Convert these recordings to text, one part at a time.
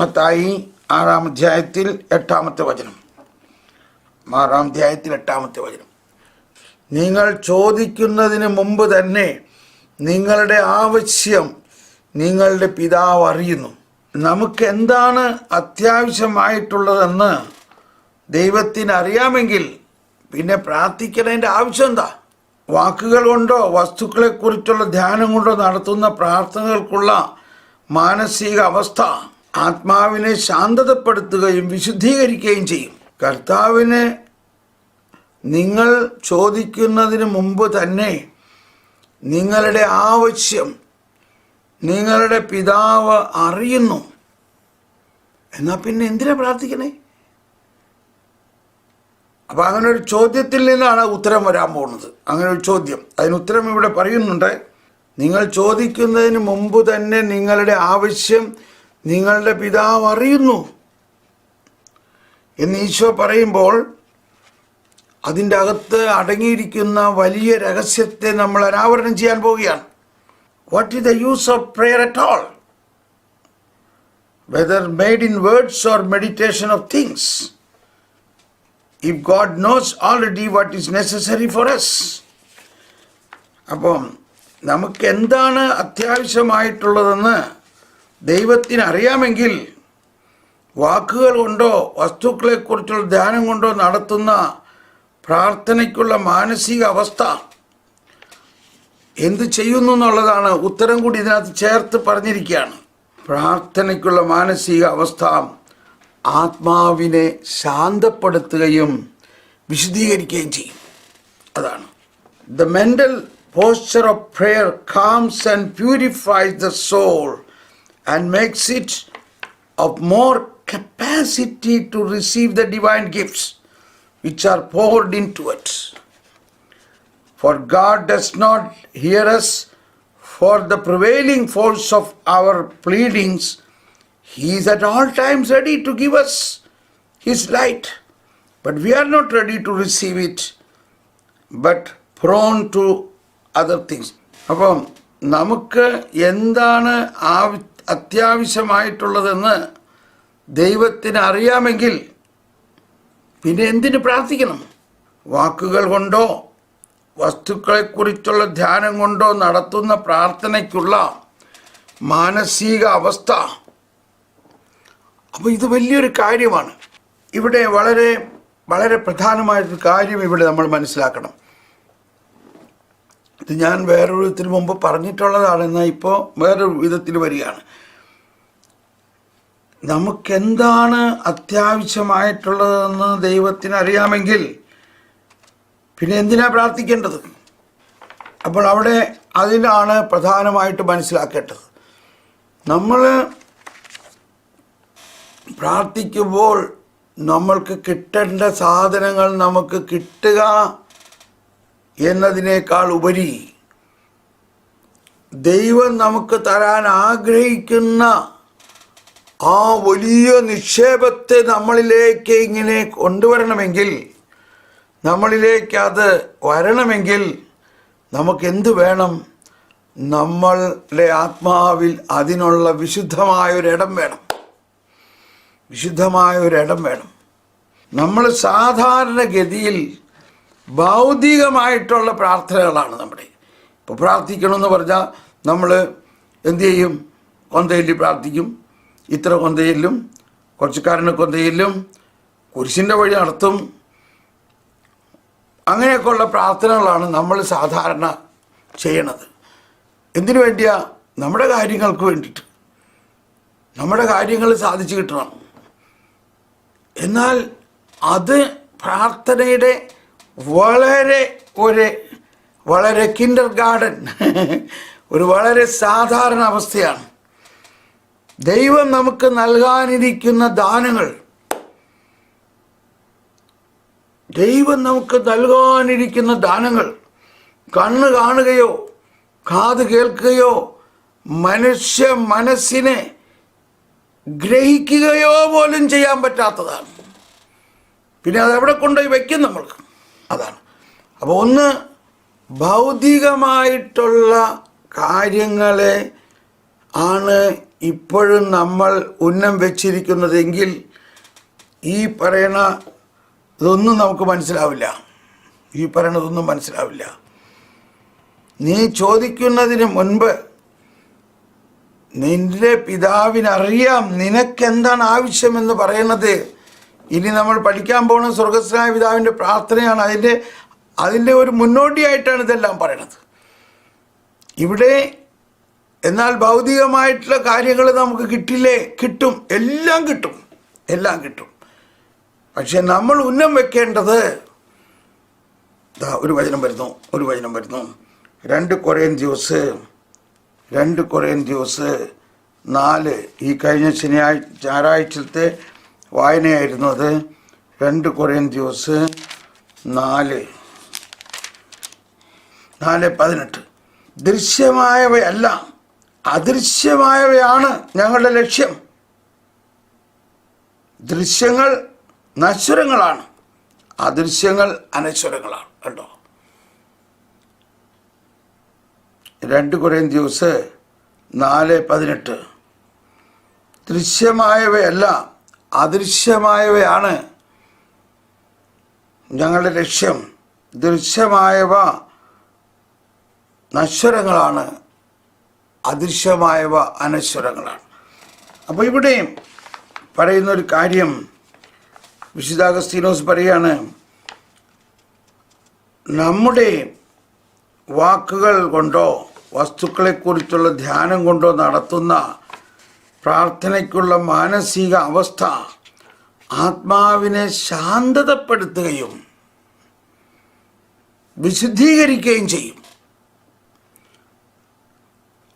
മത്തായി ആറാം അധ്യായത്തിൽ എട്ടാമത്തെ വചനം. ആറാം അധ്യായത്തിൽ എട്ടാമത്തെ വചനം. നിങ്ങൾ ചോദിക്കുന്നതിന് മുമ്പ് തന്നെ നിങ്ങളുടെ ആവശ്യം നിങ്ങളുടെ പിതാവ് അറിയുന്നു. നമുക്ക് എന്താണ് അത്യാവശ്യമായിട്ടുള്ളതെന്ന് ദൈവത്തിന് അറിയാമെങ്കിൽ പിന്നെ പ്രാർത്ഥിക്കുന്നതിന്റെ ആവശ്യം എന്താ? വാക്കുകൾ കൊണ്ടോ വസ്തുക്കളെക്കുറിച്ചുള്ള ധ്യാനം കൊണ്ടോ നടത്തുന്ന പ്രാർത്ഥനകൾക്കുള്ള മാനസിക അവസ്ഥ ആത്മാവിനെ ശാന്തതപ്പെടുത്തുകയും വിശുദ്ധീകരിക്കുകയും ചെയ്യും. കർത്താവിനെ നിങ്ങൾ ചോദിക്കുന്നതിന് മുമ്പ് തന്നെ നിങ്ങളുടെ ആവശ്യം നിങ്ങളുടെ പിതാവ് അറിയുന്നു. എന്നാൽ പിന്നെ എന്തിനാ പ്രാർത്ഥിക്കണേ? അപ്പം അങ്ങനെ ഒരു ചോദ്യത്തിൽ നിന്നാണ് ഉത്തരം വരാൻ പോകുന്നത്. അങ്ങനെ ഒരു ചോദ്യം. അതിന് ഉത്തരം ഇവിടെ പറയുന്നുണ്ട്. നിങ്ങൾ ചോദിക്കുന്നതിന് മുമ്പ് തന്നെ നിങ്ങളുടെ ആവശ്യം നിങ്ങളുടെ പിതാവ് അറിയുന്നു. എന്ന് ഈശോ പറയുമ്പോൾ അതിന്റെ അകത്ത് അടങ്ങിയിരിക്കുന്ന വലിയ രഹസ്യത്തെ നമ്മൾ അനാവരണം ചെയ്യാൻ പോവുകയാണ്. What is the use of prayer at all whether made in words or meditation of things if God knows already what is necessary for us അപ്പം നമുക്ക് എന്താണ് അത്യാവശ്യമായിട്ടുള്ളതെന്ന് ദൈവത്തിന് അറിയാമെങ്കിൽ വാക്കുകൾ കൊണ്ടോ വസ്തുക്കളെക്കുറിച്ചുള്ള ധ്യാനം കൊണ്ടോ നടത്തുന്ന പ്രാർത്ഥനയ്ക്കുള്ള മാനസിക അവസ്ഥ എന്ത് ചെയ്യുന്നു എന്നുള്ളതാണ് ഉത്തരം കൂടി ഇതിനകത്ത് ചേർത്ത് പറഞ്ഞിരിക്കുകയാണ്. പ്രാർത്ഥനയ്ക്കുള്ള മാനസിക അവസ്ഥ ആത്മാവിനെ ശാന്തപ്പെടുത്തുകയും വിശദീകരിക്കുകയും ചെയ്യും. അതാണ്. The mental posture of prayer calms and purifies the soul And makes it of more capacity to receive the divine gifts which are poured into it. For God does not hear us for the prevailing force of our pleadings. He is at all times ready to give us His light, but we are not ready to receive it, but prone to other things. അപ്പം നമുക്ക് എന്താണ് ആവ- അത്യാവശ്യമായിട്ടുള്ളതെന്ന് ദൈവത്തിന് അറിയാമെങ്കിൽ പിന്നെ എന്തിന് പ്രാർത്ഥിക്കണം? വാക്കുകൾ കൊണ്ടോ വസ്തുക്കളെക്കുറിച്ചുള്ള ധ്യാനം കൊണ്ടോ നടത്തുന്ന പ്രാർത്ഥനയ്ക്കുള്ള മാനസിക അവസ്ഥ. അപ്പോൾ ഇത് വലിയൊരു കാര്യമാണ്. ഇവിടെ വളരെ വളരെ പ്രധാനമായൊരു കാര്യം ഇവിടെ നമ്മൾ മനസ്സിലാക്കണം. ഇത് ഞാൻ വേറൊരു വിധത്തിന് മുമ്പ് പറഞ്ഞിട്ടുള്ളതാണ് ഇപ്പോൾ വേറൊരു വിധത്തിൽ വരികയാണ്. നമുക്കെന്താണ് അത്യാവശ്യമായിട്ടുള്ളതെന്ന് ദൈവത്തിന് അറിയാമെങ്കിൽ പിന്നെ എന്തിനാ പ്രാർത്ഥിക്കേണ്ടത്? അപ്പോൾ അവിടെ അതിനാണ് പ്രധാനമായിട്ട് മനസ്സിലാക്കേണ്ടത്. നമ്മൾ പ്രാർത്ഥിക്കുമ്പോൾ നമ്മൾക്ക് കിട്ടേണ്ട സാധനങ്ങൾ നമുക്ക് കിട്ടുക എന്നതിനേക്കാൾ ഉപരി ദൈവം നമുക്ക് തരാൻ ആഗ്രഹിക്കുന്ന ആ വലിയ നിക്ഷേപത്തെ നമ്മളിലേക്ക് ഇങ്ങനെ കൊണ്ടുവരണമെങ്കിൽ നമ്മളിലേക്ക് അത് വരണമെങ്കിൽ നമുക്കെന്ത് വേണം? നമ്മളുടെ ആത്മാവിൽ അതിനുള്ള വിശുദ്ധമായൊരിടം വേണം. വിശുദ്ധമായൊരിടം വേണം. നമ്മൾ സാധാരണഗതിയിൽ ഭൗതികമായിട്ടുള്ള പ്രാർത്ഥനകളാണ് നമ്മുടെ. ഇപ്പോൾ പ്രാർത്ഥിക്കണമെന്ന് പറഞ്ഞാൽ നമ്മൾ എന്തു ചെയ്യും? കൊന്തയില്ലി പ്രാർത്ഥിക്കും. ഇത്ര കൊന്തയിലും കുറച്ചുകാരന് കൊന്തയിലും കുരിശിന്റെ വഴി നടത്തും. അങ്ങനെയൊക്കെയുള്ള പ്രാർത്ഥനകളാണ് നമ്മൾ സാധാരണ ചെയ്യണത്. എന്തിനു വേണ്ടിയാ? നമ്മുടെ കാര്യങ്ങൾക്ക് വേണ്ടിയിട്ട്. നമ്മുടെ കാര്യങ്ങൾ സാധിച്ചു കിട്ടണം. എന്നാൽ അത് പ്രാർത്ഥനയുടെ വളരെ ഒരു വളരെ കിൻഡർ ഗാർഡൻ ഒരു വളരെ സാധാരണ അവസ്ഥയാണ്. ദൈവം നമുക്ക് നൽകാനിരിക്കുന്ന ദാനങ്ങൾ. ദൈവം നമുക്ക് നൽകാനിരിക്കുന്ന ദാനങ്ങൾ. കണ്ണ് കാണുകയോ കാത് കേൾക്കുകയോ മനുഷ്യ മനസ്സിനെ ഗ്രഹിക്കുകയോ പോലും ചെയ്യാൻ പറ്റാത്തതാണ്. പിന്നെ അതെവിടെ കൊണ്ടുപോയി വയ്ക്കും നമ്മൾക്ക്? അതാണ്. അപ്പോൾ ഒന്ന് ഭൗതികമായിട്ടുള്ള കാര്യങ്ങളെ ആണ് ഇപ്പോഴും നമ്മൾ ഉന്നം വെച്ചിരിക്കുന്നതെങ്കിൽ ഈ പറയണ ഇതൊന്നും നമുക്ക് മനസ്സിലാവില്ല. ഈ പറയണതൊന്നും മനസ്സിലാവില്ല. നീ ചോദിക്കുന്നതിന് മുൻപ് നിന്റെ പിതാവിനറിയാം നിനക്കെന്താണ് ആവശ്യമെന്ന് പറയുന്നത് ഇനി നമ്മൾ പഠിക്കാൻ പോകുന്ന സ്വർഗസ്നായ പിതാവിന്റെ പ്രാർത്ഥനയാണ് അതിന്റെ അതിന്റെ ഒരു മുന്നോടിയായിട്ടാണ് ഇതെല്ലാം പറയണത്. ഇവിടെ എന്നാൽ ഭൗതികമായിട്ടുള്ള കാര്യങ്ങൾ നമുക്ക് കിട്ടില്ലേ? കിട്ടും. എല്ലാം കിട്ടും. എല്ലാം കിട്ടും. പക്ഷെ നമ്മൾ ഉന്നം വെക്കേണ്ടത് ഒരു വചനം വരുന്നു. ഒരു വചനം വരുന്നു. രണ്ട് കുറേ ദിവസ് രണ്ട് കുറേ ദിവസ് നാല്. ഈ കഴിഞ്ഞ ശനിയാഴ്ച ഞായറാഴ്ചത്തെ വായനയായിരുന്നു അത്. രണ്ട് കുറേ ദിവസ് നാല്. നാല് പതിനെട്ട്. ദൃശ്യമായവയല്ല. അദൃശ്യമായവയാണ് ഞങ്ങളുടെ ലക്ഷ്യം. ദൃശ്യങ്ങൾ നശ്വരങ്ങളാണ്. അദൃശ്യങ്ങൾ അനശ്വരങ്ങളാണ്. കേട്ടോ രണ്ട് കുറേ ദിവസ് നാല് പതിനെട്ട്. ദൃശ്യമായവയല്ല അദൃശ്യമായവയാണ് ഞങ്ങളുടെ ലക്ഷ്യം. ദൃശ്യമായവ നശ്വരങ്ങളാണ് അദൃശ്യമായവ അനശ്വരങ്ങളാണ്. അപ്പോൾ ഇവിടെ പറയുന്ന ഒരു കാര്യം വിശുദ്ധാഗസ്തീനോസ് പറയാണ് നമ്മുടെ വാക്കുകൾ കൊണ്ടോ വസ്തുക്കളെക്കുറിച്ചുള്ള ധ്യാനം കൊണ്ടോ നടത്തുന്ന പ്രാർത്ഥനയ്ക്കുള്ള മാനസിക അവസ്ഥ ആത്മാവിനെ ശാന്തതപ്പെടുത്തുകയും വിശുദ്ധീകരിക്കുകയും ചെയ്യും.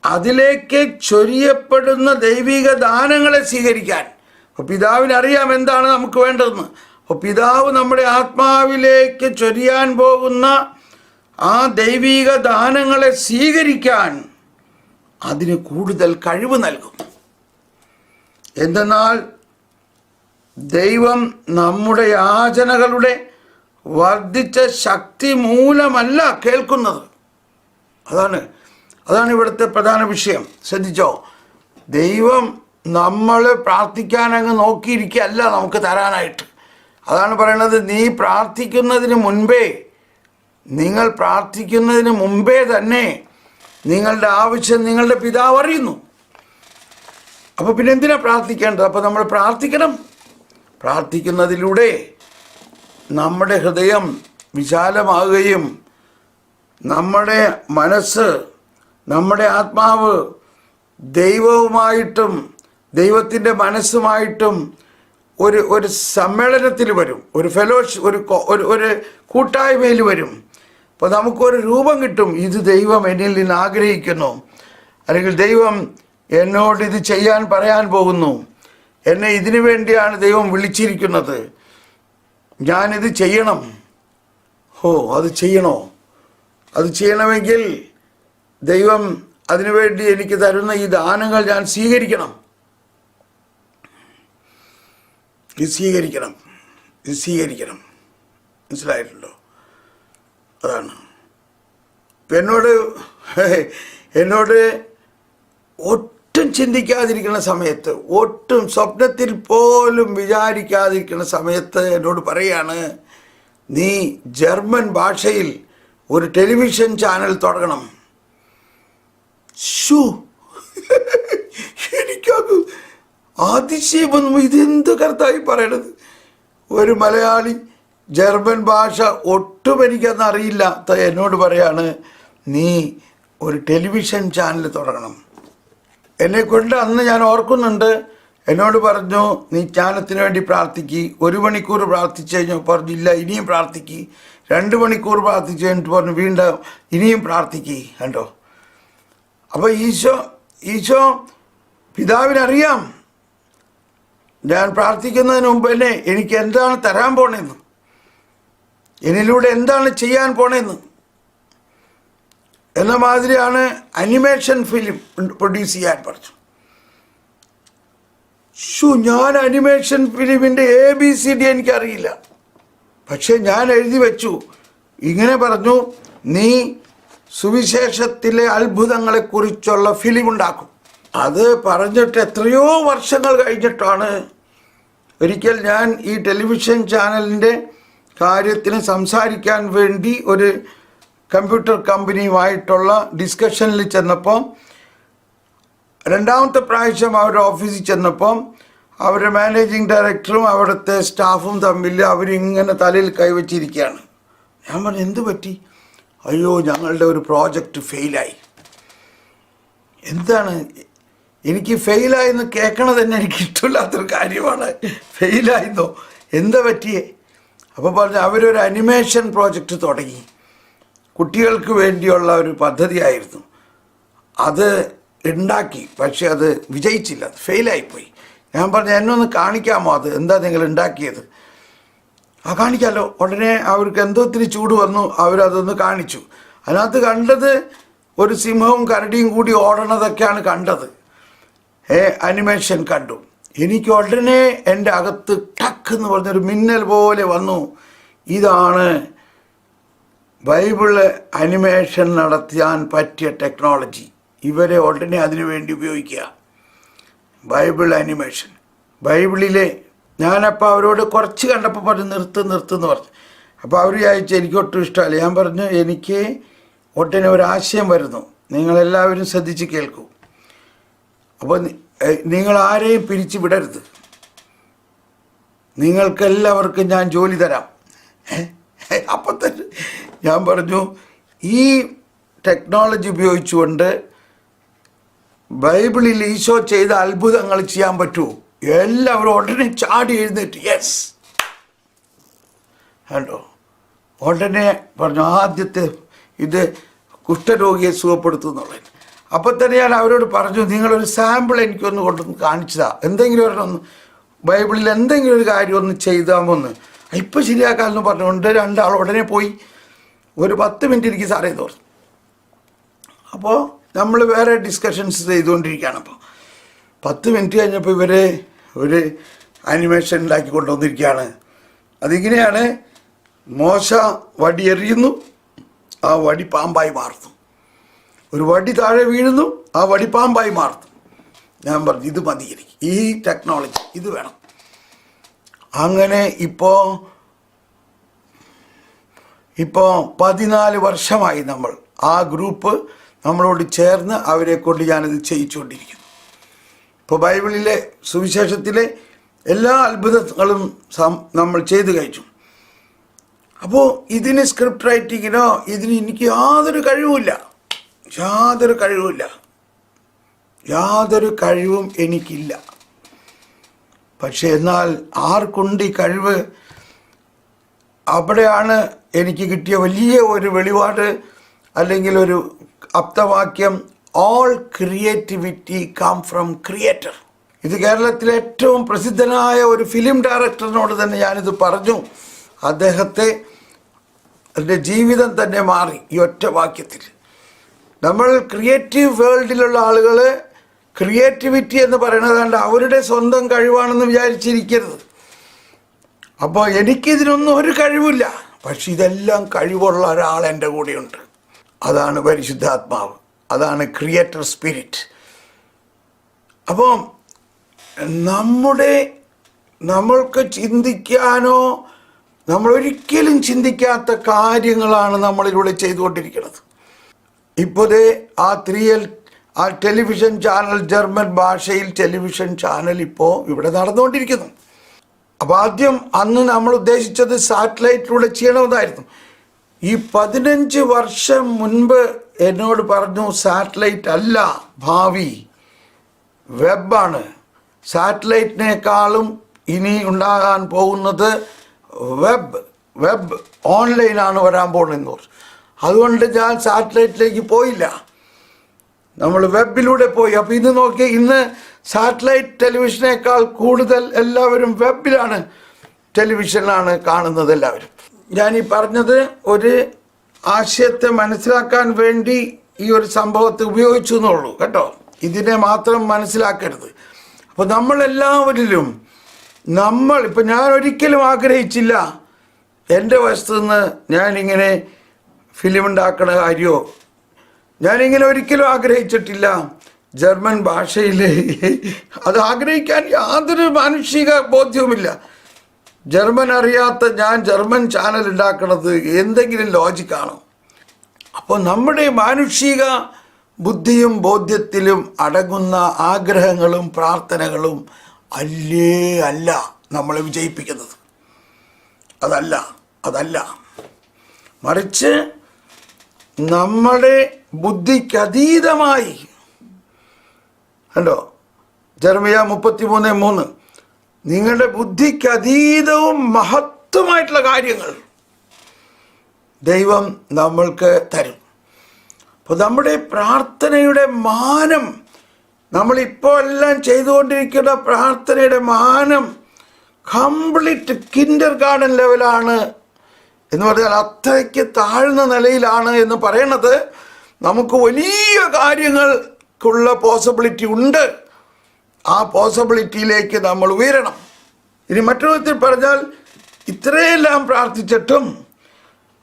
അതിലേക്ക് ചൊരിയപ്പെടുന്ന ദൈവിക ദാനങ്ങളെ സ്വീകരിക്കാൻ. അപ്പോൾ പിതാവിനറിയാം എന്താണ് നമുക്ക് വേണ്ടതെന്ന്. അപ്പോൾ പിതാവ് നമ്മുടെ ആത്മാവിലേക്ക് ചൊരിയാൻ പോകുന്ന ആ ദൈവിക ദാനങ്ങളെ സ്വീകരിക്കാൻ അതിന് കൂടുതൽ കഴിവ് നൽകും. എന്തെന്നാൽ ദൈവം നമ്മുടെ യാചനകളുടെ വർദ്ധിച്ച ശക്തി മൂലമല്ല കേൾക്കുന്നത്. അതാണ് അതാണ് ഇവിടുത്തെ പ്രധാന വിഷയം. ശ്രദ്ധിച്ചോ? ദൈവം നമ്മൾ പ്രാർത്ഥിക്കാൻ അങ്ങ് നോക്കിയിരിക്കുകയല്ല നമുക്ക് തരാനായിട്ട്. അതാണ് പറയുന്നത് നീ പ്രാർത്ഥിക്കുന്നതിന് മുൻപേ നിങ്ങൾ പ്രാർത്ഥിക്കുന്നതിന് മുമ്പേ തന്നെ നിങ്ങളുടെ ആവശ്യം നിങ്ങളുടെ പിതാവ് അറിയുന്നു. അപ്പോൾ പിന്നെ എന്തിനാണ് പ്രാർത്ഥിക്കേണ്ടത്? അപ്പോൾ നമ്മൾ പ്രാർത്ഥിക്കണം. പ്രാർത്ഥിക്കുന്നതിലൂടെ നമ്മുടെ ഹൃദയം വിശാലമാകുകയും നമ്മുടെ മനസ്സ് നമ്മുടെ ആത്മാവ് ദൈവവുമായിട്ടും ദൈവത്തിന്റെ മനസ്സുമായിട്ടും ഒരു ഒരു സമ്മേളനത്തിൽ വരും. ഒരു ഫെലോഷ് ഒരു ഒരു കൂട്ടായ്മയിൽ വരും. അപ്പോൾ നമുക്കൊരു രൂപം കിട്ടും. ഇത് ദൈവം എന്നിൽ നിന്ന് ആഗ്രഹിക്കുന്നു. അല്ലെങ്കിൽ ദൈവം എന്നോട് ഇത് ചെയ്യാൻ പറയാൻ പോകുന്നു. എന്നെ ഇതിനു വേണ്ടിയാണ് ദൈവം വിളിച്ചിരിക്കുന്നത്. ഞാനിത് ചെയ്യണം. ഓ അത് ചെയ്യണോ? അത് ചെയ്യണമെങ്കിൽ ദൈവം അതിനുവേണ്ടി എനിക്ക് തരുന്ന ഈ ദാനങ്ങൾ ഞാൻ സ്വീകരിക്കണം. ഇത് സ്വീകരിക്കണം. ഇത് സ്വീകരിക്കണം. മനസ്സിലായിട്ടുണ്ടോ? അതാണ്. എന്നോട് എന്നോട് ഒട്ടും ചിന്തിക്കാതിരിക്കുന്ന സമയത്ത് ഒട്ടും സ്വപ്നത്തിൽ പോലും വിചാരിക്കാതിരിക്കുന്ന സമയത്ത് എന്നോട് പറയാണ് നീ ജർമ്മൻ ഭാഷയിൽ ഒരു ടെലിവിഷൻ ചാനൽ തുടങ്ങണം. ഷൂ എനിക്കത് അതിശയമൊന്നും ഇതെന്ത് കർത്തായി പറയണത്? ഒരു മലയാളി ജർമ്മൻ ഭാഷ ഒട്ടും എനിക്കന്ന് അറിയില്ല. എന്നോട് പറയാണ് നീ ഒരു ടെലിവിഷൻ ചാനൽ തുടങ്ങണം. എന്നെ കൊണ്ട് അന്ന് ഞാൻ ഓർക്കുന്നുണ്ട്. എന്നോട് പറഞ്ഞു നീ ജ്ഞാനത്തിന് വേണ്ടി പ്രാർത്ഥിക്ക്. ഒരു മണിക്കൂർ പ്രാർത്ഥിച്ചു കഴിഞ്ഞു പറഞ്ഞു ഇല്ല ഇനിയും പ്രാർത്ഥിക്ക്. രണ്ട് മണിക്കൂർ പ്രാർത്ഥിച്ചു കഴിഞ്ഞിട്ട് പറഞ്ഞു വീണ്ടും ഇനിയും പ്രാർത്ഥിക്ക്. കണ്ടോ? അപ്പോൾ ഈശോ ഈശോ പിതാവിനറിയാം. ഞാൻ പ്രാർത്ഥിക്കുന്നതിന് മുമ്പ് തന്നെ എനിക്ക് എന്താണ് തരാൻ പോണേന്ന്. എന്നിലൂടെ എന്താണ് ചെയ്യാൻ പോണേന്ന്. എന്ന മാതിരിയാണ് അനിമേഷൻ ഫിലിം പ്രൊഡ്യൂസ് ചെയ്യാൻ പറഞ്ഞു. ഷു ഞാൻ അനിമേഷൻ ഫിലിമിന്റെ എ ബി സി ഡി എനിക്കറിയില്ല. പക്ഷേ ഞാൻ എഴുതി വെച്ചു. ഇങ്ങനെ പറഞ്ഞു നീ സുവിശേഷത്തിലെ അത്ഭുതങ്ങളെക്കുറിച്ചുള്ള ഫിലിം ഉണ്ടാക്കും അത് പറഞ്ഞിട്ട് എത്രയോ വർഷങ്ങൾ കഴിഞ്ഞിട്ടാണ് ഒരിക്കൽ ഞാൻ ഈ ടെലിവിഷൻ ചാനലിന്റെ കാര്യത്തിന് സംസാരിക്കാൻ വേണ്ടി ഒരു കമ്പ്യൂട്ടർ കമ്പനിയുമായിട്ടുള്ള ഡിസ്കഷനിൽ ചെന്നപ്പോൾ രണ്ടാമത്തെ പ്രാവശ്യം അവരുടെ ഓഫീസിൽ ചെന്നപ്പം അവരുടെ മാനേജിങ് ഡയറക്ടറും അവിടുത്തെ സ്റ്റാഫും തമ്മിൽ അവരിങ്ങനെ തലയിൽ കൈവച്ചിരിക്കുകയാണ്. ഞാൻ പറഞ്ഞു എന്ത് പറ്റി? അയ്യോ ഞങ്ങളുടെ ഒരു പ്രോജക്റ്റ് ഫെയിലായി. എന്താണ്? എനിക്ക് ഫെയിലായെന്ന് കേൾക്കണത് തന്നെ എനിക്ക് ഇഷ്ടമില്ലാത്തൊരു കാര്യമാണ്. ഫെയിലായിരുന്നോ എന്താ പറ്റിയേ? അപ്പോൾ പറഞ്ഞു അവരൊരു അനിമേഷൻ പ്രോജക്റ്റ് തുടങ്ങി. കുട്ടികൾക്ക് വേണ്ടിയുള്ള ഒരു പദ്ധതിയായിരുന്നു. അത് ഉണ്ടാക്കി പക്ഷെ അത് വിജയിച്ചില്ല ഫെയിലായിപ്പോയി. ഞാൻ പറഞ്ഞു എന്നൊന്ന് കാണിക്കാമോ അത്? എന്താ നിങ്ങൾ ഉണ്ടാക്കിയത്? ആ കാണിക്കാമല്ലോ ഉടനെ അവർക്ക് എന്തോ ഇത്തിരി ചൂട് വന്നു. അവരതൊന്ന് കാണിച്ചു. അതിനകത്ത് കണ്ടത് ഒരു സിംഹവും കരടിയും കൂടി ഓടണതൊക്കെയാണ് കണ്ടത്. ഏ അനിമേഷൻ കണ്ടു. എനിക്ക് ഉടനെ എന്റെ അകത്ത് ടക്ക് എന്ന് പറഞ്ഞൊരു മിന്നൽ പോലെ വന്നു. ഇതാണ് ബൈബിൾ അനിമേഷൻ നടത്താൻ പറ്റിയ ടെക്നോളജി. ഇവരെ ഉടനെ അതിനു വേണ്ടി ഉപയോഗിക്കുക. Bible animation. ബൈബിളിലെ ഞാനപ്പോൾ അവരോട് കുറച്ച് കണ്ടപ്പോൾ പറഞ്ഞു നിർത്ത് നിർത്തുന്ന് പറഞ്ഞു. അപ്പോൾ അവർ ചോദിച്ചു എനിക്ക് ഒട്ടും ഇഷ്ടമല്ല. ഞാൻ പറഞ്ഞു എനിക്ക് ഒട്ടിനെ ഒരു ആശയം വരുന്നു. നിങ്ങളെല്ലാവരും ശ്രദ്ധിച്ച് കേൾക്കൂ. അപ്പോൾ നിങ്ങൾ ആരെയും പിരിച്ചു വിടരുത്. നിങ്ങൾക്കെല്ലാവർക്കും ഞാൻ ജോലി തരാം. അപ്പം തന്നെ ഞാൻ പറഞ്ഞു ഈ ടെക്നോളജി ഉപയോഗിച്ചുകൊണ്ട് ബൈബിളിൽ ഈശോ ചെയ്ത അത്ഭുതങ്ങൾ ചെയ്യാൻ പറ്റുമോ? എല്ലാവരും ഉടനെ ചാടി എഴുന്നേറ്റ്. യെസ് ഹലോ ഉടനെ പറഞ്ഞു ആദ്യത്തെ ഇത് കുഷ്ഠരോഗിയെ സുഖപ്പെടുത്തും എന്നുള്ളത്. അപ്പോൾ തന്നെ ഞാൻ അവരോട് പറഞ്ഞു നിങ്ങളൊരു സാമ്പിൾ എനിക്കൊന്ന് കൊണ്ടുവന്ന് കാണിച്ചതാ എന്തെങ്കിലും ഒരെണ്ണം ബൈബിളിൽ എന്തെങ്കിലും ഒരു കാര്യം ഒന്ന് ചെയ്താമോന്ന്. ഇപ്പം ശരിയാക്കാമെന്ന് പറഞ്ഞുകൊണ്ട് രണ്ടാൾ ഉടനെ പോയി. ഒരു പത്ത് മിനിറ്റ് എനിക്ക് സാറേ പറഞ്ഞു. അപ്പോൾ നമ്മൾ വേറെ ഡിസ്കഷൻസ് ചെയ്തുകൊണ്ടിരിക്കുകയാണ് അപ്പോൾ പത്ത് മിനിറ്റ് കഴിഞ്ഞപ്പോൾ ഇവർ ഒരു അനിമേഷൻ ഉണ്ടാക്കി കൊണ്ടുവന്നിരിക്കുകയാണ്. അതിങ്ങനെയാണ് മോശ വടി എറിയുന്നു ആ വടി പാമ്പായി മാറുന്നു. ഒരു വടി താഴെ വീഴുന്നു ആ വടി പാമ്പായി മാറുന്നു. ഞാൻ പറഞ്ഞു ഇത് മതി എനിക്ക്. ഈ ടെക്നോളജി ഇത് വേണം. അങ്ങനെ ഇപ്പോൾ ഇപ്പോൾ പതിനാല് വർഷമായി നമ്മൾ ആ ഗ്രൂപ്പ് നമ്മളോട് ചേർന്ന് അവരെ കൊണ്ട് ഞാനിത് ചെയ്യിച്ചുകൊണ്ടിരിക്കുന്നു. ഇപ്പോൾ ബൈബിളിലെ സുവിശേഷത്തിലെ എല്ലാ അത്ഭുതങ്ങളും നമ്മൾ ചെയ്തു കഴിച്ചു. അപ്പോൾ ഇതിന് സ്ക്രിപ്റ്റ് റൈറ്റിങ്ങിനോ ഇതിന് എനിക്ക് യാതൊരു കഴിവുമില്ല. യാതൊരു കഴിവുമില്ല. യാതൊരു കഴിവും എനിക്കില്ല. പക്ഷെ എന്നാൽ ആർക്കുണ്ട് ഈ കഴിവ്? അവിടെയാണ് എനിക്ക് കിട്ടിയ വലിയ ഒരു വെളിപാട് അല്ലെങ്കിൽ ഒരു അപ്തവാക്യം all creativity come from creator ഇത് കേരളത്തിലെ ഏറ്റവും പ്രസിദ്ധനായ ഒരു ഫിലിം ഡയറക്ടറിനോട് തന്നെ ഞാനിത് പറഞ്ഞു. അദ്ദേഹത്തെ എന്റെ ജീവിതം തന്നെ മാറി ഈ ഒറ്റ വാക്യത്തിൽ. നമ്മൾ ക്രിയേറ്റീവ് വേൾഡിലുള്ള ആളുകൾ ക്രിയേറ്റിവിറ്റി എന്ന് പറയുന്നത് കണ്ട് അവരുടെ സ്വന്തം കഴിവാണെന്ന് വിചാരിച്ചിരിക്കരുത്. അപ്പോൾ എനിക്കിതിനൊന്നും ഒരു കഴിവില്ല. പക്ഷെ ഇതെല്ലാം കഴിവുള്ള ഒരാൾ എന്റെ കൂടെയുണ്ട്. അതാണ് പരിശുദ്ധാത്മാവ്. അതാണ് ക്രിയേറ്റർ സ്പിരിറ്റ് അപ്പോൾ നമ്മുടെ നമ്മൾക്ക് ചിന്തിക്കാനോ നമ്മൾ ഒരിക്കലും ചിന്തിക്കാത്ത കാര്യങ്ങളാണ് നമ്മളിലൂടെ ചെയ്തുകൊണ്ടിരിക്കുന്നത്. ഇപ്പോൾ ദേ ആ ത്രീയൽ ആ ടെലിവിഷൻ ചാനൽ ജർമ്മൻ ഭാഷയിൽ ടെലിവിഷൻ ചാനൽ ഇപ്പോൾ ഇവിടെ നടന്നുകൊണ്ടിരിക്കുന്നു. അപ്പോൾ ആദ്യം അന്ന് നമ്മൾ ഉദ്ദേശിച്ചത് സാറ്റലൈറ്റിലൂടെ ചെയ്യണമെന്നായിരുന്നു ഈ പതിനഞ്ച് വർഷം മുൻപ് എന്നോട് പറഞ്ഞു സാറ്റലൈറ്റ് അല്ല ഭാവി വെബാണ്. സാറ്റലൈറ്റിനേക്കാളും ഇനി ഉണ്ടാകാൻ പോകുന്നത് വെബ് വെബ് ഓൺലൈനാണ് വരാൻ പോകുന്നതെന്ന് പറഞ്ഞു. അതുകൊണ്ട് ഞാൻ സാറ്റലൈറ്റിലേക്ക് പോയില്ല. നമ്മൾ വെബിലൂടെ പോയി. അപ്പോൾ ഇന്ന് നോക്കി ഇന്ന് സാറ്റലൈറ്റ് ടെലിവിഷനേക്കാൾ കൂടുതൽ എല്ലാവരും വെബിലാണ് ടെലിവിഷനിലാണ് കാണുന്നത് എല്ലാവരും. ഞാൻ ഈ പറഞ്ഞത് ഒരു ആശയത്തെ മനസ്സിലാക്കാൻ വേണ്ടി ഈ ഒരു സംഭവത്തെ ഉപയോഗിച്ചു എന്നുള്ളൂ കേട്ടോ? ഇതിനെ മാത്രം മനസ്സിലാക്കരുത്. അപ്പോൾ നമ്മളെല്ലാവരിലും നമ്മൾ ഇപ്പം ഞാൻ ഒരിക്കലും ആഗ്രഹിച്ചില്ല എന്റെ വശത്ത് നിന്ന് ഞാനിങ്ങനെ ഫിലിം ഉണ്ടാക്കണ കാര്യമോ ഞാനിങ്ങനെ ഒരിക്കലും ആഗ്രഹിച്ചിട്ടില്ല ജർമ്മൻ ഭാഷയിൽ അത് ആഗ്രഹിക്കാൻ യാതൊരു മാനുഷിക ബോധ്യവുമില്ല. ജർമ്മൻ അറിയാത്ത ഞാൻ ജർമ്മൻ ചാനൽ ഉണ്ടാക്കുന്നത് എന്തെങ്കിലും ലോജിക്കാണോ അപ്പോൾ നമ്മുടെ മാനുഷിക ബുദ്ധിയും ബോധ്യത്തിലും അടങ്ങുന്ന ആഗ്രഹങ്ങളും പ്രാർത്ഥനകളും അല്ലേ അല്ല നമ്മളെ വിജയിപ്പിക്കുന്നത്? അതല്ല അതല്ല. മറിച്ച് നമ്മുടെ ബുദ്ധിക്കതീതമായി കണ്ടോ? ജർമിയ മുപ്പത്തിമൂന്ന് മൂന്ന്. നിങ്ങളുടെ ബുദ്ധിക്ക് അതീതവും മഹത്വമായിട്ടുള്ള കാര്യങ്ങൾ ദൈവം നമ്മൾക്ക് തരും. അപ്പോൾ നമ്മുടെ പ്രാർത്ഥനയുടെ മാനം നമ്മളിപ്പോൾ എല്ലാം ചെയ്തുകൊണ്ടിരിക്കുന്ന പ്രാർത്ഥനയുടെ മാനം കംപ്ലീറ്റ് കിൻഡർ ഗാർഡൻ ലെവലാണ് എന്ന് പറഞ്ഞാൽ അത്രയ്ക്ക് താഴ്ന്ന നിലയിലാണ് എന്ന് പറയണത്. നമുക്ക് വലിയ കാര്യങ്ങൾക്കുള്ള പോസിബിലിറ്റി ഉണ്ട്. ആ പോസിബിലിറ്റിയിലേക്ക് നമ്മൾ ഉയരണം. ഇനി മറ്റൊരു വിധത്തിൽ പറഞ്ഞാൽ ഇത്രയെല്ലാം പ്രാർത്ഥിച്ചിട്ടും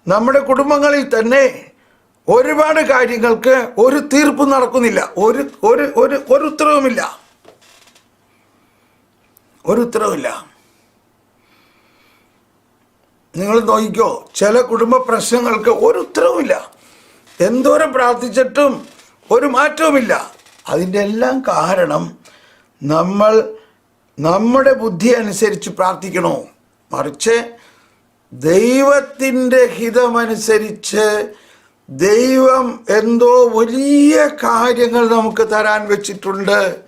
നമ്മുടെ കുടുംബങ്ങളിൽ തന്നെ ഒരുപാട് കാര്യങ്ങൾക്ക് ഒരു തീർപ്പ് നടക്കുന്നില്ല. ഒരു ഒരു ഒരു ഒരു ഉത്തരവുമില്ല. ഒരു ഉത്തരവുമില്ല. നിങ്ങൾ നോക്കിക്കോ ചില കുടുംബ പ്രശ്നങ്ങൾക്ക് ഒരു ഉത്തരവുമില്ല. എന്തോരം പ്രാർത്ഥിച്ചിട്ടും ഒരു മാറ്റവുമില്ല. അതിന്റെ എല്ലാം കാരണം നമ്മൾ നമ്മുടെ ബുദ്ധി അനുസരിച്ച് പ്രാർത്ഥിക്കണോ? മറിച്ച് ദൈവത്തിന്റെ ഹിതമനുസരിച്ച് ദൈവം എന്തോ വലിയ കാര്യങ്ങൾ നമുക്ക് തരാൻ വെച്ചിട്ടുണ്ട്.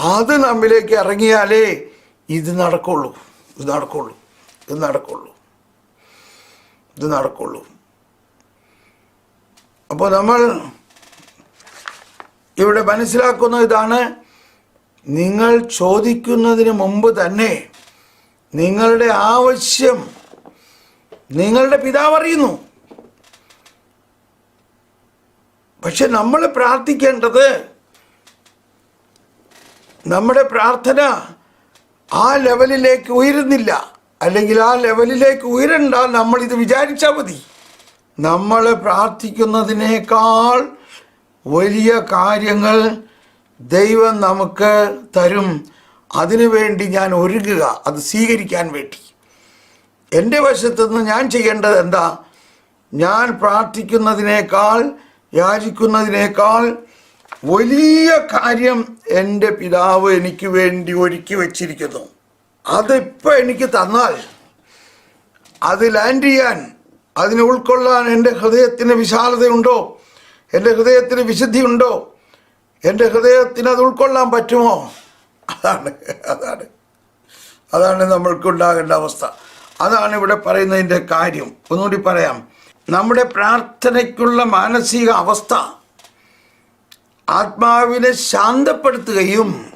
അത് നമ്മിലേക്ക് ഇറങ്ങിയാലേ ഇത് നടക്കുള്ളൂ. ഇത് നടക്കുള്ളൂ. ഇത് നടക്കുള്ളൂ. ഇത് നടക്കുള്ളൂ. അപ്പോൾ നമ്മൾ ഇവിടെ മനസ്സിലാക്കുന്ന ഇതാണ് നിങ്ങൾ ചോദിക്കുന്നതിന് മുമ്പ് തന്നെ നിങ്ങളുടെ ആവശ്യം നിങ്ങളുടെ പിതാവ് അറിയുന്നു. പക്ഷെ നമ്മൾ പ്രാർത്ഥിക്കേണ്ടത് നമ്മുടെ പ്രാർത്ഥന ആ ലെവലിലേക്ക് ഉയരുന്നില്ല. അല്ലെങ്കിൽ ആ ലെവലിലേക്ക് ഉയരണ്ട നമ്മൾ ഇത് വിചാരിച്ചാൽ മതി. നമ്മൾ പ്രാർത്ഥിക്കുന്നതിനേക്കാൾ വലിയ കാര്യങ്ങൾ ദൈവം നമുക്ക് തരും. അതിനു വേണ്ടി ഞാൻ ഒരുങ്ങുക. അത് സ്വീകരിക്കാൻ വേണ്ടി. എന്റെ വശത്തുനിന്ന് ഞാൻ ചെയ്യേണ്ടത് എന്താ? ഞാൻ പ്രാർത്ഥിക്കുന്നതിനേക്കാൾ യാചിക്കുന്നതിനേക്കാൾ വലിയ കാര്യം എന്റെ പിതാവ് എനിക്ക് വേണ്ടി ഒരുക്കി വച്ചിരിക്കുന്നു. അതിപ്പോൾ എനിക്ക് തന്നാൽ അത് ലാൻഡ് ചെയ്യാൻ അതിനെ ഉൾക്കൊള്ളാൻ എന്റെ ഹൃദയത്തിന് വിശാലതയുണ്ടോ? എന്റെ ഹൃദയത്തിന് വിശുദ്ധിയുണ്ടോ? എന്റെ ഹൃദയത്തിന് അത് ഉൾക്കൊള്ളാൻ പറ്റുമോ? അതാണ് അതാണ്. അതാണ് നമ്മൾക്കുണ്ടാകേണ്ട അവസ്ഥ. അതാണ് ഇവിടെ പറയുന്നതിന്റെ കാര്യം. ഒന്നുകൂടി പറയാം. നമ്മുടെ പ്രാർത്ഥനയ്ക്കുള്ള മാനസിക അവസ്ഥ ആത്മാവിനെ ശാന്തപ്പെടുത്തുകയും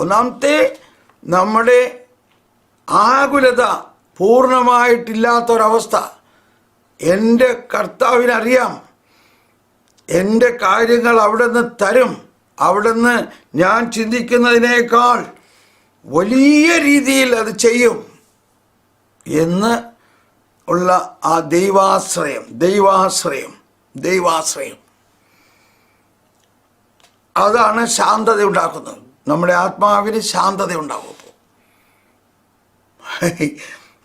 ഒന്നാമത്തെ നമ്മുടെ ആകുലത പൂർണമായിട്ടില്ലാത്തൊരവസ്ഥ. എന്റെ കർത്താവിനറിയാം. എന്റെ കാര്യങ്ങൾ അവിടുന്ന് തരും. അവിടുന്ന് ഞാൻ ചിന്തിക്കുന്നതിനേക്കാൾ വലിയ രീതിയിൽ അത് ചെയ്യും എന്ന് ഉള്ള ആ ദൈവാശ്രയം ദൈവാശ്രയം ദൈവാശ്രയം. അതാണ് ശാന്തത ഉണ്ടാക്കുന്നത് നമ്മുടെ ആത്മാവിന് ശാന്തത ഉണ്ടാകും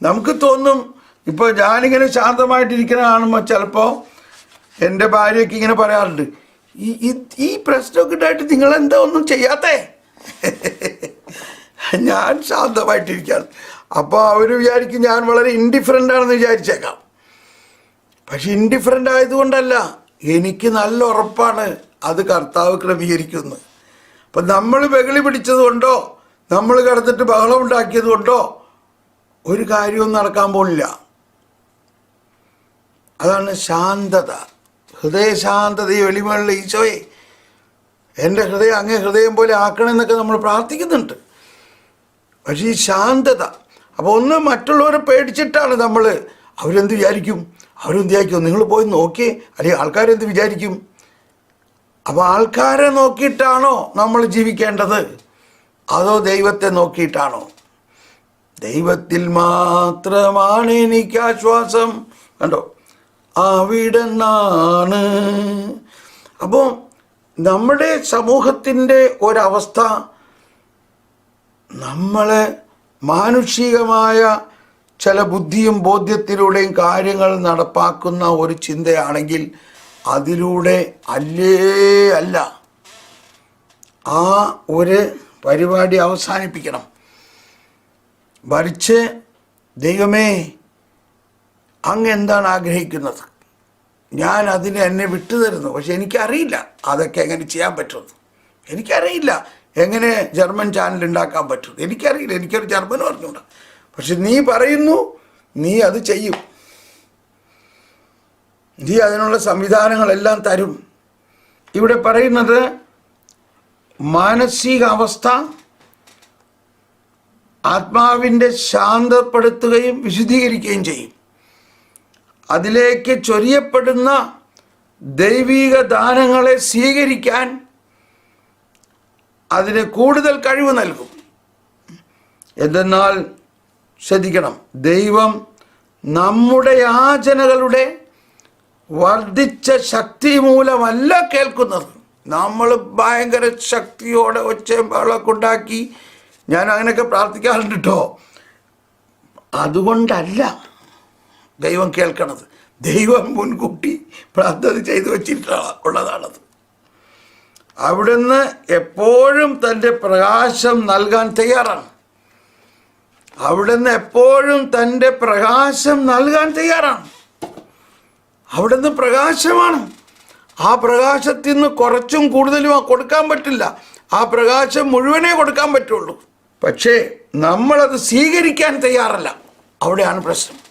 നമുക്ക് തോന്നും ഇപ്പോൾ ഞാനിങ്ങനെ ശാന്തമായിട്ടിരിക്കുന്ന കാണുമ്പോൾ ചിലപ്പോൾ എന്റെ ഭാര്യയൊക്കെ ഇങ്ങനെ പറയാറുണ്ട് ഈ ഈ- പ്രശ്നമൊക്കെ ഉണ്ടായിട്ട് നിങ്ങൾ എന്താ ഒന്നും ചെയ്യാത്തേ? ഞാൻ ശാന്തമായിട്ടിരിക്കുകയാണ്. അപ്പോൾ അവർ വിചാരിക്കും ഞാൻ വളരെ ഇൻഡിഫറന്റ് ആണെന്ന് വിചാരിച്ചേക്കാം. പക്ഷെ ഇൻഡിഫറന്റ് ആയതുകൊണ്ടല്ല എനിക്ക് നല്ല ഉറപ്പാണ് അത് കർത്താവ് ക്രമീകരിക്കുന്നത് അപ്പം നമ്മൾ ബഹളി പിടിച്ചത് കൊണ്ടോ നമ്മൾ കിടന്നിട്ട് ബഹളം ഉണ്ടാക്കിയത് കൊണ്ടോ ഒരു കാര്യവും നടക്കാൻ പോണില്ല. അതാണ് ശാന്തത. ഹൃദയശാന്തതയെ എളിമയുള്ള ഈശോയെ എന്റെ ഹൃദയം അങ്ങേ ഹൃദയം പോലെ ആക്കണമെന്നൊക്കെ നമ്മൾ പ്രാർത്ഥിക്കുന്നുണ്ട്. പക്ഷേ ഈ ശാന്തത അപ്പോൾ ഒന്ന് മറ്റുള്ളവരെ പേടിച്ചിട്ടാണ് നമ്മൾ അവരെന്ത് വിചാരിക്കും? അവരെന്ത് വിചാരിക്കും? നിങ്ങൾ പോയി നോക്കിയേ അല്ലെങ്കിൽ ആൾക്കാരെന്ത് വിചാരിക്കും? അപ്പോൾ ആൾക്കാരെ നോക്കിയിട്ടാണോ നമ്മൾ ജീവിക്കേണ്ടത്? അതോ ദൈവത്തെ നോക്കിയിട്ടാണോ? ദൈവത്തിൽ മാത്രമാണ് എനിക്ക് ആശ്വാസം. കണ്ടോ? അവിടെന്നാണ് അപ്പോൾ നമ്മുടെ സമൂഹത്തിന്റെ ഒരവസ്ഥ നമ്മളെ മാനുഷികമായ ചില ബുദ്ധിയും ബോധ്യത്തിലൂടെയും കാര്യങ്ങൾ നടപ്പാക്കുന്ന ഒരു ചിന്തയാണെങ്കിൽ അതിലൂടെ അല്ലേ അല്ല. ആ ഒരു പരിപാടി അവസാനിപ്പിക്കണം. മറിച്ച് ദൈവമേ അങ്ങ് എന്താണ് ആഗ്രഹിക്കുന്നത്? ഞാൻ അതിനെ എന്നെ വിട്ടുതരുന്നു. പക്ഷെ എനിക്കറിയില്ല അതൊക്കെ എങ്ങനെ ചെയ്യാൻ പറ്റുമെന്ന്. എനിക്കറിയില്ല എങ്ങനെ ജർമ്മൻ ചാനൽ ഉണ്ടാക്കാൻ പറ്റും എനിക്കറിയില്ല. എനിക്കൊരു ജർമ്മൻ പറഞ്ഞുകൂടാ പക്ഷെ നീ പറയുന്നു നീ അത് ചെയ്യും. നീ അതിനുള്ള സംവിധാനങ്ങളെല്ലാം തരും. ഇവിടെ പറയുന്നത് മാനസികാവസ്ഥ ആത്മാവിന്റെ ശാന്തപ്പെടുത്തുകയും വിശുദ്ധീകരിക്കുകയും ചെയ്യും. അതിലേക്ക് ചൊരിയപ്പെടുന്ന ദൈവീക ദാനങ്ങളെ സ്വീകരിക്കാൻ അതിന് കൂടുതൽ കഴിവ് നൽകും. എന്തെന്നാൽ ശ്രദ്ധിക്കണം ദൈവം നമ്മുടെ യാചനകളുടെ വർദ്ധിച്ച ശക്തി മൂലമല്ല കേൾക്കുന്നത്. നമ്മൾ ഭയങ്കര ശക്തിയോടെ ഒച്ചയും ബഹളമൊക്കെ ഉണ്ടാക്കി ഞാൻ അങ്ങനെയൊക്കെ പ്രാർത്ഥിക്കാറുണ്ട് കേട്ടോ അതുകൊണ്ടല്ല ദൈവം കേൾക്കണത്. ദൈവം മുൻകൂട്ടി പ്രാർത്ഥന ചെയ്തു വച്ചിട്ടുള്ള ഉള്ളതാണത്. അവിടുന്ന് എപ്പോഴും തന്റെ പ്രകാശം നൽകാൻ തയ്യാറാണ്. അവിടുന്ന് എപ്പോഴും തന്റെ പ്രകാശം നൽകാൻ തയ്യാറാണ്. അവിടുന്ന് പ്രകാശമാണ്. ആ പ്രകാശത്തിൽ നിന്ന് കുറച്ചും കൂടുതലും കൊടുക്കാൻ പറ്റില്ല. ആ പ്രകാശം മുഴുവനേ കൊടുക്കാൻ പറ്റുള്ളൂ. പക്ഷേ നമ്മളത് സ്വീകരിക്കാൻ തയ്യാറല്ല. അവിടെയാണ് പ്രശ്നം.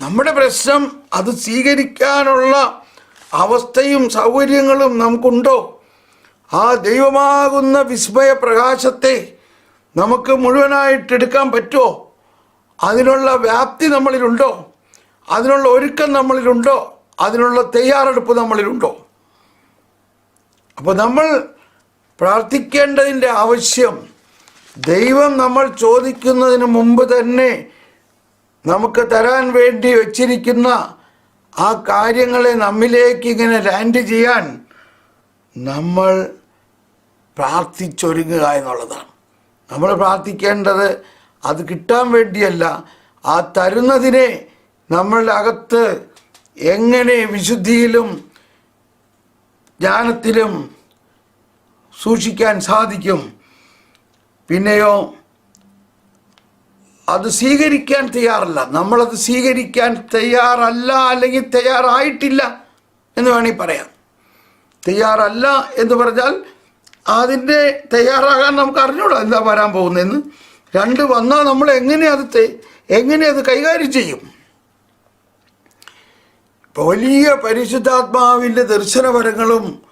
നമ്മുടെ പ്രശ്നം അത് സ്വീകരിക്കാനുള്ള അവസ്ഥയും സൗകര്യങ്ങളും നമുക്കുണ്ടോ? ആ ദൈവമാകുന്ന വിസ്മയ പ്രകാശത്തെ നമുക്ക് മുഴുവനായിട്ട് എടുക്കാൻ പറ്റുമോ? അതിനുള്ള വ്യാപ്തി നമ്മളിലുണ്ടോ? അതിനുള്ള ഒരുക്കം നമ്മളിലുണ്ടോ? അതിനുള്ള തയ്യാറെടുപ്പ് നമ്മളിലുണ്ടോ? അപ്പോൾ നമ്മൾ പ്രാർത്ഥിക്കേണ്ടതിന്റെ ആവശ്യം ദൈവം നമ്മൾ ചോദിക്കുന്നതിന് മുമ്പ് തന്നെ നമുക്ക് തരാൻ വേണ്ടി വച്ചിരിക്കുന്ന ആ കാര്യങ്ങളെ നമ്മിലേക്ക് ഇങ്ങനെ ലാൻഡ് ചെയ്യാൻ നമ്മൾ പ്രാർത്ഥിച്ചൊരുങ്ങുക എന്നുള്ളതാണ്. നമ്മൾ പ്രാർത്ഥിക്കേണ്ടത് അത് കിട്ടാൻ വേണ്ടിയല്ല ആ തരുന്നതിനെ നമ്മളുടെ അകത്ത് എങ്ങനെ വിശുദ്ധിയിലും ജ്ഞാനത്തിലും സൂക്ഷിക്കാൻ സാധിക്കും. പിന്നെയോ അത് സ്വീകരിക്കാൻ തയ്യാറല്ല. നമ്മളത് സ്വീകരിക്കാൻ തയ്യാറല്ല അല്ലെങ്കിൽ തയ്യാറായിട്ടില്ല എന്ന് വേണമെങ്കിൽ പറയാം. തയ്യാറല്ല എന്ന് പറഞ്ഞാൽ അതിന്റെ തയ്യാറാകാൻ നമുക്ക് അറിഞ്ഞൂടാ എന്താ വരാൻ പോകുന്നതെന്ന്. രണ്ട് വന്നാൽ നമ്മൾ എങ്ങനെ അത് എങ്ങനെ അത് കൈകാര്യം ചെയ്യും? വലിയ പരിശുദ്ധാത്മാവിന്റെ ദർശനപരങ്ങളും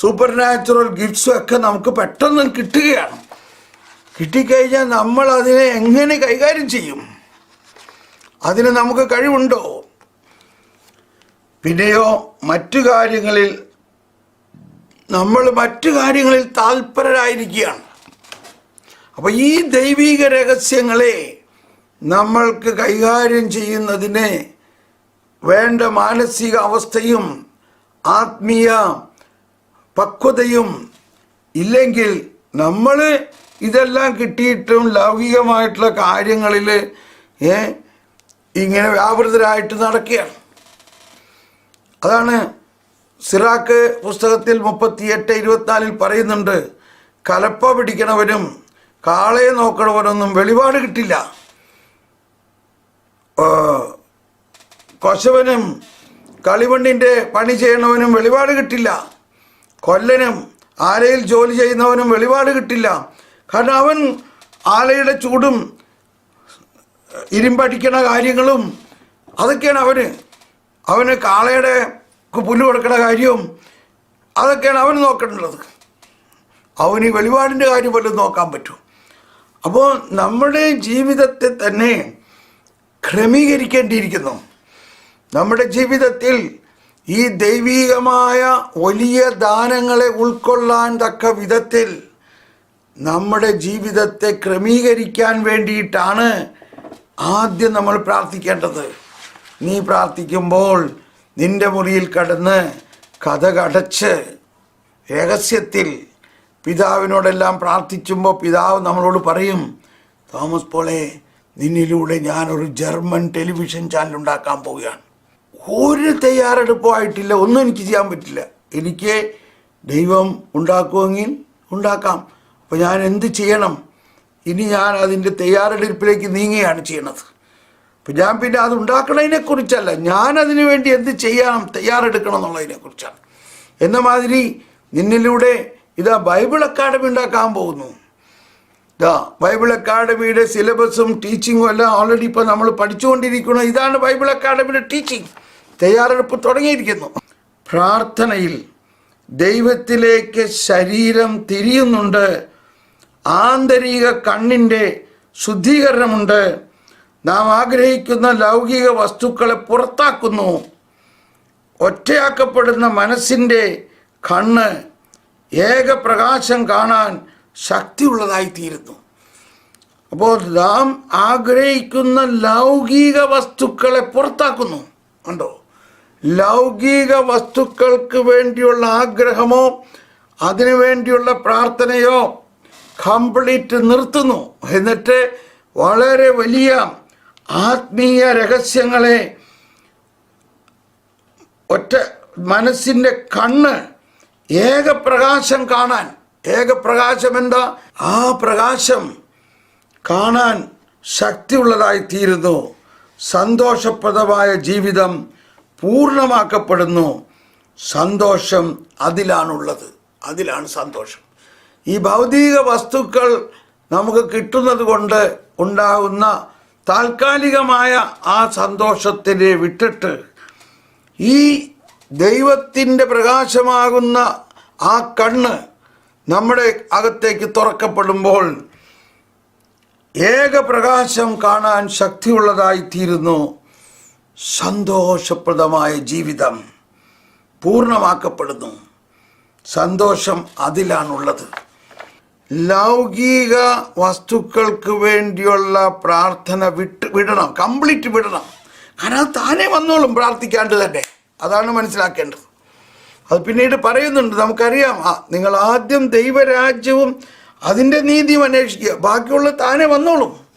സൂപ്പർ നാച്ചുറൽ ഗിഫ്റ്റ്സും ഒക്കെ നമുക്ക് പെട്ടെന്ന് കിട്ടുകയാണ്. കിട്ടിക്കഴിഞ്ഞാൽ നമ്മൾ അതിനെ എങ്ങനെ കൈകാര്യം ചെയ്യും? അതിന് നമുക്ക് കഴിവുണ്ടോ? പിന്നെയോ മറ്റു കാര്യങ്ങളിൽ നമ്മൾ മറ്റു കാര്യങ്ങളിൽ താല്പരരായിരിക്കുകയാണ് അപ്പോൾ ഈ ദൈവീക രഹസ്യങ്ങളെ നമ്മൾക്ക് കൈകാര്യം ചെയ്യുന്നതിന് വേണ്ട മാനസിക അവസ്ഥയും ആത്മീയ പക്വതയും ഇല്ലെങ്കിൽ നമ്മൾ ഇതെല്ലാം കിട്ടിയിട്ടും ലൗകികമായിട്ടുള്ള കാര്യങ്ങളിൽ ഇങ്ങനെ വ്യാപൃതരായിട്ട് നടക്കുകയാണ്. അതാണ് സിറാക്ക് പുസ്തകത്തിൽ മുപ്പത്തിയെട്ട് ഇരുപത്തിനാലിൽ പറയുന്നുണ്ട് കലപ്പ പിടിക്കണവനും കാളയെ നോക്കണവനൊന്നും വെളിപാട് കിട്ടില്ല. കൊശവനും കളിവണ്ണിന്റെ പണി ചെയ്യണവനും വെളിപാട് കിട്ടില്ല. കൊല്ലനും ആരയിൽ ജോലി ചെയ്യുന്നവനും വെളിപാട് കിട്ടില്ല. കാരണം അവൻ ആലയുടെ ചൂടും ഇരുമ്പടിക്കണ കാര്യങ്ങളും അതൊക്കെയാണ് അവന്. അവന് കാളയുടെ പുല്ല് കൊടുക്കണ കാര്യവും അതൊക്കെയാണ് അവന് നോക്കേണ്ടത്. അവന് ഈ വെളിപാടിന്റെ കാര്യം പോലും നോക്കാൻ പറ്റും അപ്പോൾ നമ്മുടെ ജീവിതത്തെ തന്നെ ക്രമീകരിക്കേണ്ടിയിരിക്കുന്നു. നമ്മുടെ ജീവിതത്തിൽ ഈ ദൈവീകമായ വലിയ ദാനങ്ങളെ ഉൾക്കൊള്ളാൻ തക്ക വിധത്തിൽ നമ്മുടെ ജീവിതത്തെ ക്രമീകരിക്കാൻ വേണ്ടിയിട്ടാണ് ആദ്യം നമ്മൾ പ്രാർത്ഥിക്കേണ്ടത്. നീ പ്രാർത്ഥിക്കുമ്പോൾ നിന്റെ മുറിയിൽ കടന്ന് കഥ കടച്ച് രഹസ്യത്തിൽ പിതാവിനോടെല്ലാം പ്രാർത്ഥിക്കുമ്പോൾ പിതാവ് നമ്മളോട് പറയും തോമസ് പോളെ നിന്നിലൂടെ ഞാനൊരു ജർമ്മൻ ടെലിവിഷൻ ചാനൽ ഉണ്ടാക്കാൻ പോവുകയാണ്. ഒരു തയ്യാറെടുപ്പോ ആയിട്ടില്ല ഒന്നും എനിക്ക് ചെയ്യാൻ പറ്റില്ല. എനിക്ക് ദൈവം ഉണ്ടാക്കുമെങ്കിൽ ഉണ്ടാക്കാം. അപ്പോൾ ഞാൻ എന്ത് ചെയ്യണം? ഇനി ഞാൻ അതിന്റെ തയ്യാറെടുപ്പിലേക്ക് നീങ്ങുകയാണ് ചെയ്യണത്. അപ്പം ഞാൻ പിന്നെ അത് ഉണ്ടാക്കുന്നതിനെക്കുറിച്ചല്ല കുറിച്ചല്ല ഞാൻ അതിനു വേണ്ടി എന്ത് ചെയ്യണം തയ്യാറെടുക്കണം എന്നുള്ളതിനെക്കുറിച്ചാണ് എന്ന മാതിരി നിന്നിലൂടെ ഇതാ ബൈബിൾ അക്കാഡമി ഉണ്ടാക്കാൻ പോകുന്നു. ഇതാ ബൈബിൾ അക്കാഡമിയുടെ സിലബസും ടീച്ചിങ്ങും എല്ലാം ഓൾറെഡി ഇപ്പോൾ നമ്മൾ പഠിച്ചുകൊണ്ടിരിക്കുന്നു. ഇതാണ് ബൈബിൾ അക്കാഡമിയുടെ ടീച്ചിങ് തയ്യാറെടുപ്പ് തുടങ്ങിയിരിക്കുന്നു. പ്രാർത്ഥനയിൽ ദൈവത്തിലേക്ക് ശരീരം തിരിയുന്നുണ്ട്. ആന്തരിക കണ്ണിന്റെ ശുദ്ധീകരണമുണ്ട്. നാം ആഗ്രഹിക്കുന്ന ലൗകിക വസ്തുക്കളെ പുറത്താക്കുന്നു. ഒറ്റയാക്കപ്പെടുന്ന മനസ്സിന്റെ കണ്ണ് ഏകപ്രകാശം കാണാൻ ശക്തിയുള്ളതായിത്തീരുന്നു. അപ്പോൾ നാം ആഗ്രഹിക്കുന്ന ലൗകിക വസ്തുക്കളെ പുറത്താക്കുന്നു. ഉണ്ടോ ലൗകിക വസ്തുക്കൾക്ക് വേണ്ടിയുള്ള ആഗ്രഹമോ അതിനു വേണ്ടിയുള്ള പ്രാർത്ഥനയോ കംപ്ലീറ്റ് നിർത്തുന്നു. എന്നിട്ട് വളരെ വലിയ ആത്മീയ രഹസ്യങ്ങളെ ഒറ്റ മനസ്സിന്റെ കണ്ണ് ഏകപ്രകാശം കാണാൻ. ഏകപ്രകാശം എന്താ? ആ പ്രകാശം കാണാൻ ശക്തിയുള്ളതായി തീരുന്നു സന്തോഷപ്രദമായ ജീവിതം പൂർണമാക്കപ്പെടുന്നു. സന്തോഷം അതിലാണുള്ളത്. അതിലാണ് സന്തോഷം. ഈ ഭൗതിക വസ്തുക്കൾ നമുക്ക് കിട്ടുന്നത് കൊണ്ട് ഉണ്ടാകുന്ന താൽക്കാലികമായ ആ സന്തോഷത്തിനെ വിട്ടിട്ട് ഈ ദൈവത്തിന്റെ പ്രകാശമാകുന്ന ആ കണ്ണ് നമ്മുടെ അകത്തേക്ക് തുറക്കപ്പെടുമ്പോൾ ഏക പ്രകാശം കാണാൻ ശക്തിയുള്ളതായിത്തീരുന്നു സന്തോഷപ്രദമായ ജീവിതം പൂർണമാക്കപ്പെടുന്നു. സന്തോഷം അതിലാണുള്ളത്. ലൗകിക വസ്തുക്കൾക്ക് വേണ്ടിയുള്ള പ്രാർത്ഥന വിട്ട് വിടണം കംപ്ലീറ്റ് വിടണം. കാരണം അത് താനേ വന്നോളും പ്രാർത്ഥിക്കാണ്ട് തന്നെ. അതാണ് മനസ്സിലാക്കേണ്ടത്. അത് പിന്നീട് പറയുന്നുണ്ട് നമുക്കറിയാം നിങ്ങൾ ആദ്യം ദൈവരാജ്യവും അതിന്റെ നീതിയും അന്വേഷിക്കുക. ബാക്കിയുള്ള താനേ വന്നോളും.